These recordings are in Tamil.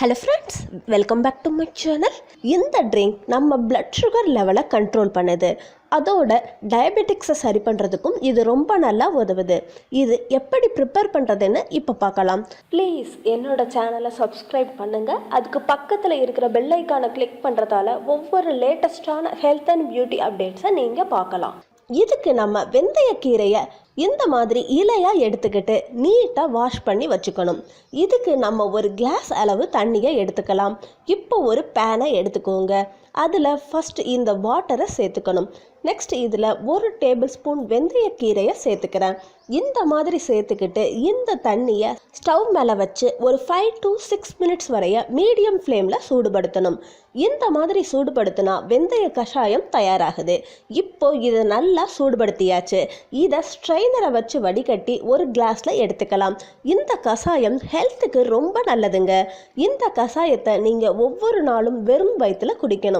Hello friends welcome back to my channel இந்த ட்ரிங்க் நம்ம பிளட் சுகர் லெவலை கண்ட்ரோல் பண்ணுது. அதோட டயபெட்டிக்ஸை சரி பண்ணுறதுக்கும் இது ரொம்ப நல்லா உதவுது. இது எப்படி ப்ரிப்பேர் பண்ணுறதுன்னு இப்போ பார்க்கலாம். ப்ளீஸ் என்னோட சேனலை சப்ஸ்கிரைப் பண்ணுங்கள் அதுக்கு பக்கத்தில் இருக்கிற பெல்லைக்கானை கிளிக் பண்ணுறதால ஒவ்வொரு லேட்டஸ்டான ஹெல்த் அண்ட் பியூட்டி அப்டேட்ஸை நீங்கள் பார்க்கலாம். இதுக்கு நம்ம வெந்தயக்கீரையை இந்த மாதிரி இலையாக எடுத்துக்கிட்டு நீட்டாக வாஷ் பண்ணி வச்சுக்கணும். இதுக்கு நம்ம ஒரு கிளாஸ் அளவு தண்ணியை எடுத்துக்கலாம். இப்போ ஒரு பேனை எடுத்துக்கோங்க. அதில் ஃபஸ்ட் இந்த வாட்டரை சேர்த்துக்கணும். நெக்ஸ்ட் இதில் ஒரு டேபிள் ஸ்பூன் வெந்தயக்கீரையை சேர்த்துக்கிறேன். இந்த மாதிரி சேர்த்துக்கிட்டு இந்த தண்ணியை ஸ்டவ் மேலே வச்சு ஒரு ஃபைவ் டு சிக்ஸ் மினிட்ஸ் வரைய மீடியம் ஃப்ளேமில் சூடுபடுத்தணும். இந்த மாதிரி சூடுபடுத்தினா வெந்தய கஷாயம் தயாராகுது. இப்போ இதை நல்லா சூடுபடுத்தியாச்சு. இதை ஸ்ட்ரைனரை வச்சு வடிகட்டி ஒரு கிளாஸில் எடுத்துக்கலாம். இந்த கஷாயம் ஹெல்த்துக்கு ரொம்ப நல்லதுங்க. இந்த கஷாயத்தை நீங்கள் ஒவ்வொரு நாளும் வெறும் வயிற்றில் குடிக்கணும்.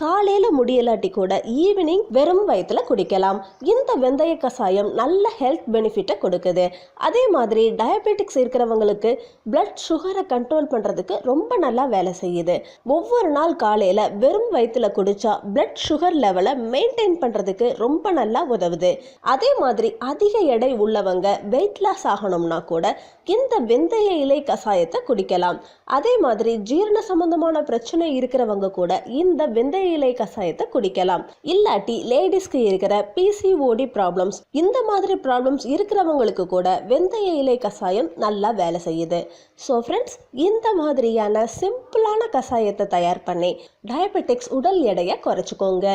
காலையில் முடியலாட்டி கூட ஈவினிங் வெறும் வயிற்றில் குடிக்கலாம். இந்த வெந்தய கஷாயம் நல்ல ஹெல்த் பெனிஃபிட்டை கொடுக்குது. அதே மாதிரி டயபெட்டிக்ஸ் இருக்கிறவங்களுக்கு பிளட் சுகரை கண்ட்ரோல் பண்ணுறதுக்கு ரொம்ப நல்லா வேலை செய்யுது. ஒவ்வொரு நாள் காலையில் வெறும் வயிற்றில் குடிச்சா பிளட் சுகர் லெவலை மெயின்டைன் பண்ணுறதுக்கு ரொம்ப நல்லா உதவுது. அதே மாதிரி அதிக எடை உள்ளவங்க வெயிட் லாஸ் ஆகணும்னா கூட இந்த வெந்தய இலை கஷாயத்தை குடிக்கலாம். அதே மாதிரி ஜீரண சம்பந்தமான பிரச்சனை இருக்கிறவங்க கூட இந்த வெந்தய இலை கஷாயத்தை குடிக்கலாம். இல்லாட்டி லேடிஸ்க்கு இருக்கிற பிசிஓடி ப்ராப்ளம்ஸ் இந்த மாதிரி ப்ராப்ளம்ஸ் இருக்கிறவங்களுக்கு கூட வெந்தய இலை கஷாயம் நல்லா வேலை செய்யுது. ஸோ ஃப்ரெண்ட்ஸ் இந்த மாதிரியான சிம்பிளான கஷாயத்தை தயார் பண்ணி டயபெட்டிக்ஸ் உடல் எடையை குறைச்சிக்கோங்க.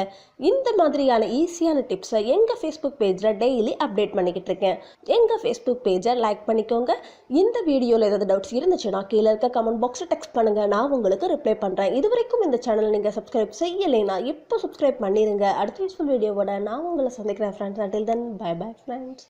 இந்த மாதிரியான ஈஸியான டிப்ஸை எங்கள் ஃபேஸ்புக் பேஜில் டெய்லி அப்டேட் பண்ணிக்கிட்டு இருக்கேன். எங்கள் ஃபேஸ்புக் பேஜை லைக் பண்ணிக்கோங்க. இந்த வீடியோவில் ஏதாவது டவுட்ஸ் இருந்துச்சுன்னா கீழே இருக்க கமெண்ட் பாக்ஸில் டெக்ஸ்ட் பண்ணுங்கள் நான் உங்களுக்கு ரிப்ளை பண்ணுறேன் இது வரைக்கும் இந்த சேனல் நீங்கள் சப்ஸ்கிரைப் செய்யலைனா இப்போ சப்ஸ்கிரைப் பண்ணிடுங்க அடுத்த யூஸ்ஃபுல் வீடியோவோட நான் உங்களை சந்திக்கிறேன் friends until then bye bye friends